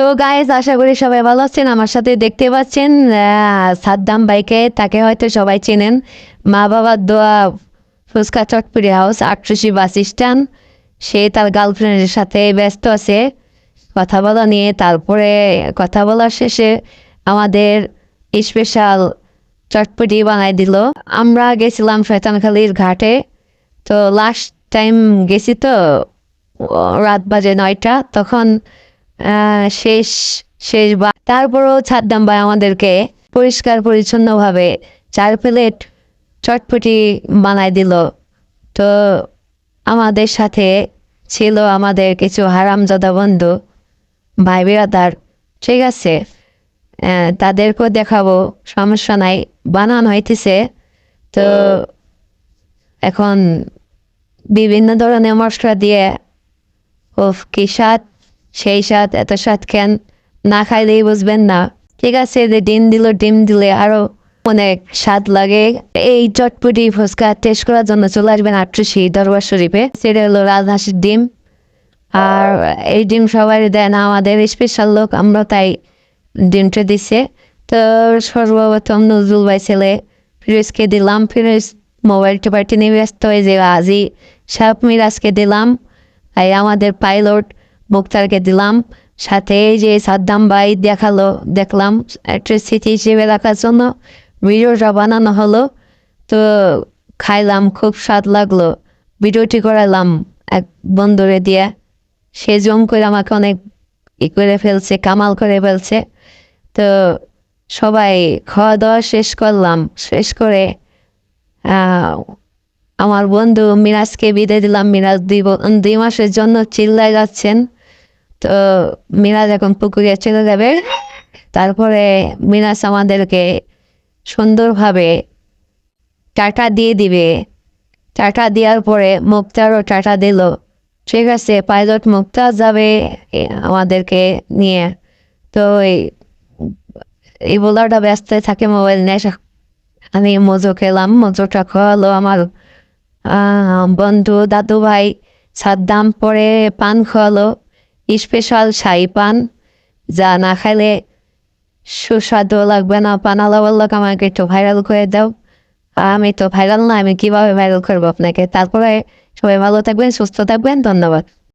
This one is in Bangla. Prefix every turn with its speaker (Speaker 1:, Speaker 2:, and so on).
Speaker 1: সো গাইজ আশা করি সবাই ভালো আছেন, আমার সাথে দেখতে পাচ্ছেন সাদ্দাম বাইকে তাকে হয়তো সবাই চেনেন। মা বাবার দোয়া ফুচকা চটপুরি হাউস আটশোশি বাস স্ট্যান্ড সে তার গার্লফ্রেন্ডের সাথে ব্যস্ত আছে। কথা বলা নিয়ে তারপরে কথা বলার শেষে আমাদের স্পেশাল চটপটি বানাই দিল। আমরা গেছিলাম শয়তানখালির ঘাটে। তো লাস্ট টাইম গেছি তো রাত বাজে নয়টা। তখন শেষ শেষ বা তারপরও ছাদ্দাম ভাই আমাদেরকে পরিষ্কার পরিচ্ছন্নভাবে চার প্লেট চটপটি বানাই দিল। তো আমাদের সাথে ছিল আমাদের কিছু হারামজাদা বন্ধু, ভাই বিরাদার। ঠিক আছে তাদেরকেও দেখাবো, সমস্যা নাই, বানানো হইতেছে। তো এখন বিভিন্ন ধরনের মশলা দিয়ে ওফ কি সেই স্বাদ এত স্বাদ কেন? না খাইলেই বুঝবেন না। ঠিক আছে, যে ডিম দিল, ডিম দিলে আরও অনেক স্বাদ লাগে। এই চটপটি ফুচকা টেস্ট করার জন্য চলে আসবেন আট্রসি দরবার শরীফে। সেটা হলো রাজহাঁসের ডিম। আর এই ডিম সবাই দেয় না, আমাদের স্পেশাল লোক আমরা তাই ডিমটা দিছে। তো সর্বপ্রথম নজরুল ভাই ছেলে, ফিরোজকে দিলাম। ফিরোজ মোবাইল টোবাইলটি নিয়ে ব্যস্ত হয়ে যে, আজি সাপ মিরাজকে দিলাম। এই আমাদের পাইলট মুক্তারকে দিলাম। সাথে যে সাদ্দাম ভাই দেখাল, দেখলাম একটা স্মৃতি হিসেবে রাখার জন্য ভিডিওটা বানানো হলো। তো খাইলাম, খুব স্বাদ লাগল। ভিডিওটি করালাম এক বন্ধুরে দিয়ে। সে জম করে আমাকে অনেক ই করে ফেলছে, কামাল করে ফেলছে। তো সবাই খাওয়া দাওয়া শেষ করলাম। শেষ করে আমার বন্ধু মিরাজকে বিদায় দিলাম। মিরাজ দুই দুই মাসের জন্য চিল্লায় যাচ্ছেন। তো মিরাজ এখন পুকুরে চলে যাবে, তারপরে মিরাজ আমাদেরকে সুন্দরভাবে টাটা দিয়ে দিবে। টাটা দেওয়ার পরে মুক্তারও টাটা দিল। ঠিক আছে, পাইলট মুক্তা যাবে আমাদেরকে নিয়ে। তো এই এই বোলারটা ব্যস্ত থাকে মোবাইল নিয়ে আমি মজো খেলাম, মজোটা খাওয়ালো আমার বন্ধু দাদু ভাই সাদ্দাম পরে পান খাওয়ালো। স্পেশাল শাহি পান, যা না খাইলে সুস্বাদু লাগবে না। পানালা বলল, আমাকে একটু ভাইরাল করে দাও। আমি তো ভাইরাল না, আমি কীভাবে ভাইরাল করব আপনাকে? তারপরে সবাই ভালো থাকবেন, সুস্থ থাকবেন, ধন্যবাদ।